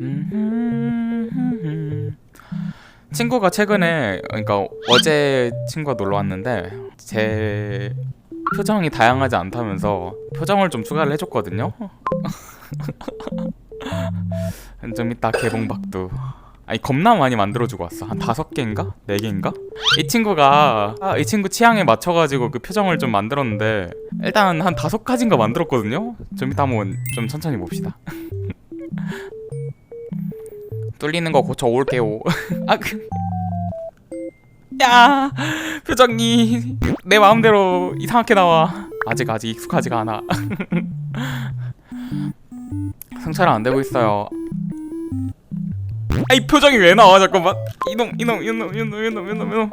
음. 친구가 최근에 그러니까 어제 친구가 놀러 왔는데 제 표정이 다양하지 않다면서 표정을 좀 추가를 해줬거든요. 좀 이따 개봉박두. 아니 겁나 많이 만들어주고 왔어. 한 다섯 개인가? 네 개인가? 이 친구가 아, 이 친구 취향에 맞춰가지고 그 표정을 좀 만들었는데 일단 한 다섯 가지인가 만들었거든요. 좀 이따 한번 좀 천천히 봅시다. 뚫리는 거 고쳐 올게요. 아 그. 야 표정이 내 마음대로 이상하게 나와. 아직 아직 익숙하지가 않아. 성찰은 안 되고 있어요. 아이 표정이 왜 나와 잠깐만. 이놈 이놈 이놈 이놈 이놈 이놈 이놈.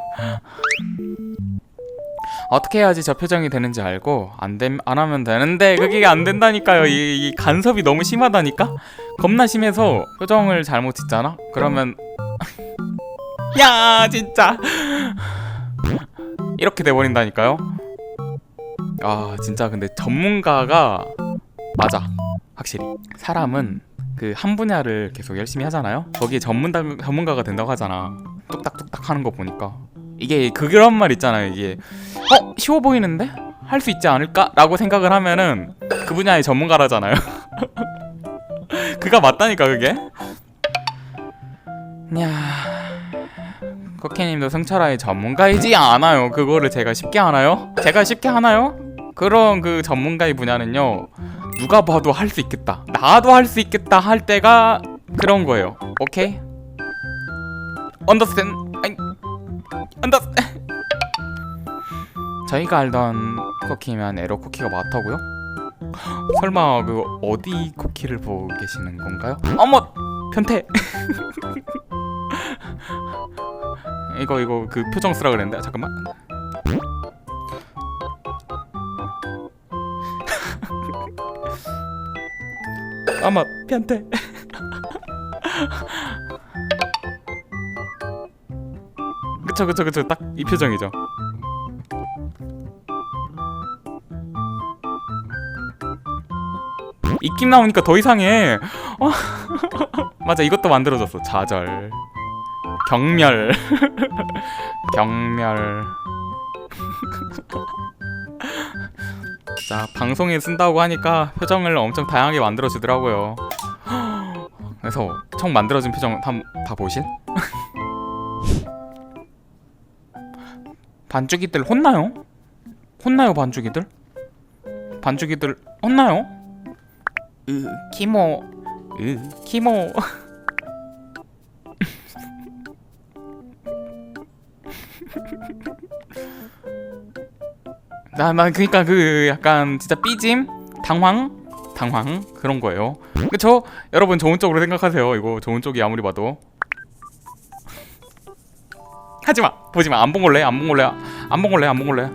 어떻게 해야지 저 표정이 되는지 알고 안 됨 안 하면 되는데 그게 안 된다니까요. 이, 이 간섭이 너무 심하다니까. 겁나 심해서 표정을 잘못 짓잖아. 그러면 야 진짜 이렇게 돼버린다니까요. 아 진짜 근데 전문가가 맞아 확실히 사람은 그 한 분야를 계속 열심히 하잖아요. 거기에 전문가 전문가가 된다고 하잖아. 뚝딱뚝딱 하는 거 보니까 이게 그런 말 있잖아요. 이게 어 쉬워 보이는데 할 수 있지 않을까 라고 생각을 하면은 그 분야의 전문가라잖아요. 그가 맞다니까 그게. 야 코키님도 승철아의 전문가이지 않아요. 그거를 제가 쉽게 하나요? 제가 쉽게 하나요? 그런 그 전문가의 분야는요. 누가 봐도 할 수 있겠다. 나도 할 수 있겠다 할 때가 그런 거예요. 오케이? 언더스탠? 언더. 저희가 알던 쿠키면 에로 쿠키가 맞다고요? 설마 그 어디 쿠키를 보고 계시는 건가요? 어머 변태. 이거 이거 그 표정 쓰라 그랬는데 잠깐만. 아마 변태. 그쵸 그쵸 그쵸 딱 이 표정이죠. 입김 나오니까 더 이상해. 어. 맞아 이것도 만들어졌어. 좌절, 경멸, 경멸. 자 방송에 쓴다고 하니까 표정을 엄청 다양하게 만들어 주더라고요. 그래서 총 만들어진 표정 다, 다 보실? 반죽이들 혼나요? 혼나요 반죽이들? 반죽이들 혼나요? 으 키모 으 키모 나, 나 그니까 그 약간 진짜 삐짐? 당황? 당황? 그런 거예요 그쵸? 여러분 좋은 쪽으로 생각하세요 이거 좋은 쪽이 아무리 봐도 하지마. 보지마. 안 본 걸래 안본 걸래 안본 걸래 안본 걸래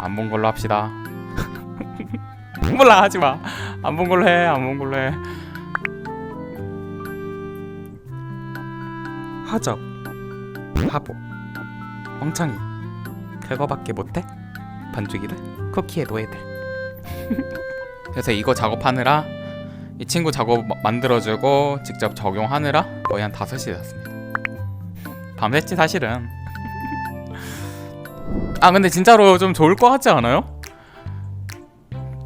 안본 걸로 합시다. 몰라. 하지마. 안 본 걸로 해안 본 걸로 해. 하적. 바보. 멍청이. 그거밖에 못해? 반죽이들? 쿠키의 노예들 그래서 이거 작업하느라 이 친구 작업 마- 만들어주고 직접 적용하느라 거의 한 5시 됐습니다 밤새지 사실은 아 근데 진짜로 좀 좋을 것 같지 않아요?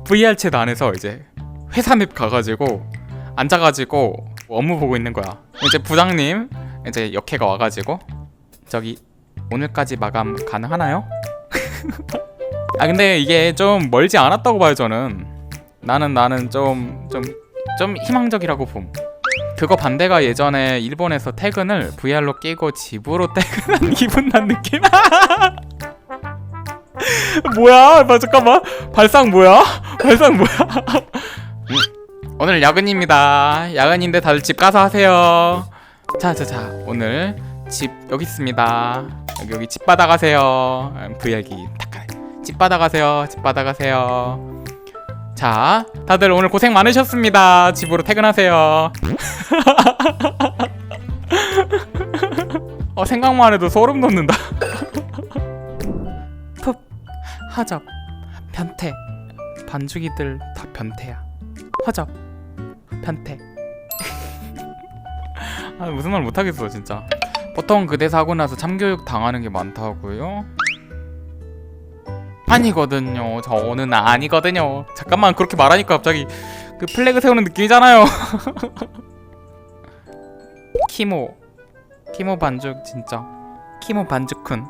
VR 챗 안에서 이제 회사 맵 가가지고 앉아가지고 업무 보고 있는 거야 이제 부장님 이제 역해가 와가지고 저기 오늘까지 마감 가능하나요? 아 근데 이게 좀 멀지 않았다고 봐요 저는 나는 나는 좀 좀 좀 희망적이라고 봄 그거 반대가 예전에 일본에서 퇴근을 VR로 끼고 집으로 퇴근한 기분 난 느낌? 뭐야? 아, 잠깐만. 발상 뭐야? 발상 뭐야? 음, 오늘 야근입니다. 야근인데 다들 집 가서 하세요. 자자자. 오늘 집 여기 있습니다. 여기 여기 집 받아가세요. 음, VR기 탁 집 받아가세요. 집 받아가세요 자 다들 오늘 고생 많으셨습니다. 집으로 퇴근하세요. 어 생각만 해도 소름 돋는다. 푹 하접 변태. 반죽이들 다 변태야. 허접 변태. 아 무슨 말 못하겠어 진짜. 보통 그 대사 하고 나서 참교육 당하는 게 많다고요? 아니거든요 저는 아니거든요 잠깐만 그렇게 말하니까 갑자기 그 플래그 세우는 느낌이잖아요 키모 키모 반죽 진짜 키모 반죽쿤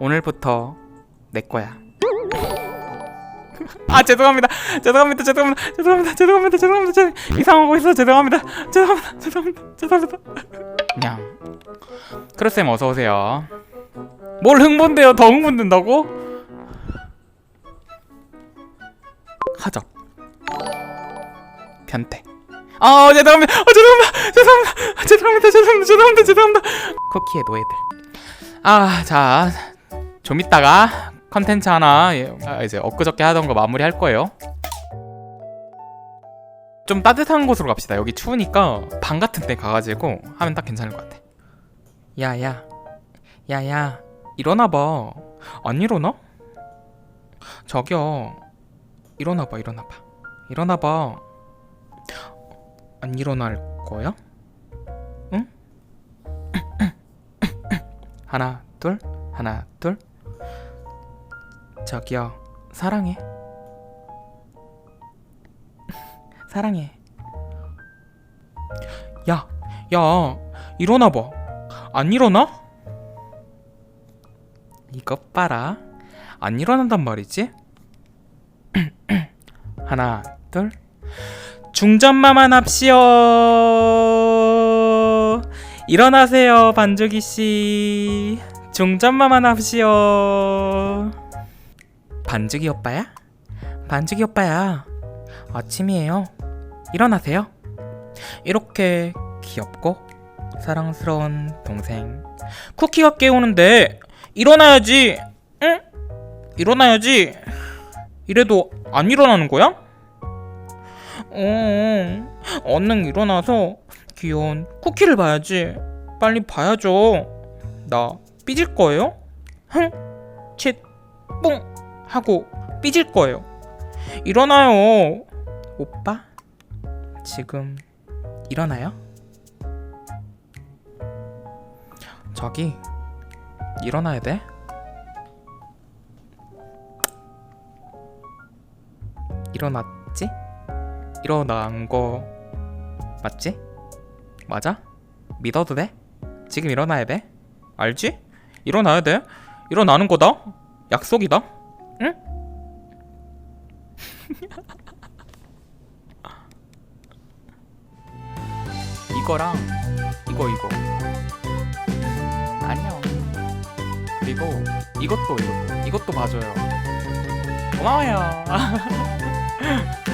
오늘부터 내 거야 아 죄송합니다 죄송합니다 죄송합니다 죄송합니다 죄송합니다 죄송합니다 죄- 이상하고 있어 죄송합니다 죄송합니다 죄송합니다 죄송합니다 그냥 크루쌤 어서 오세요 뭘 흥분돼요? 더 흥분된다고? 하적 변태. 아 죄송합니다. 아, 죄송합니다. 죄송합니다. 아, 죄송합니다. 죄송합니다. 죄송합니다. 죄송합니다. 쿠키의 노예들. 아 자 좀 이따가 컨텐츠 하나 예, 아, 이제 엊그저께 하던 거 마무리 할 거예요. 좀 따뜻한 곳으로 갑시다. 여기 추우니까 방 같은 데 가가지고 하면 딱 괜찮을 것 같아. 야야, 야야, 일어나봐. 안 일어나? 저기요, 일어나봐, 일어나봐, 일어나봐. 안 일어날 거야? 응? 하나, 둘, 하나, 둘. 저기요 사랑해 사랑해 야, 야 일어나봐 안 일어나? 이것 봐라 안 일어난단 말이지 하나 둘 중전마만 합시오 일어나세요 반죽이씨 중전마만 합시오 반죽이 오빠야? 반죽이 오빠야. 아침이에요. 일어나세요. 이렇게 귀엽고 사랑스러운 동생. 쿠키가 깨우는데 일어나야지. 응? 일어나야지. 이래도 안 일어나는 거야? 어, 얼른 일어나서 귀여운 쿠키를 봐야지. 빨리 봐야죠. 나 삐질 거예요? 흥, 칫, 뽕. 하고 삐질 거예요. 일어나요. 오빠? 지금 일어나요? 저기 일어나야 돼. 일어났지? 일어난 거 맞지? 맞아? 믿어도 돼? 지금 일어나야 돼? 알지? 일어나야 돼. 일어나는 거다. 약속이다. 응? 이거랑 이거 이거 그리고 이것도 이것도 이것도 봐줘요. 고마워요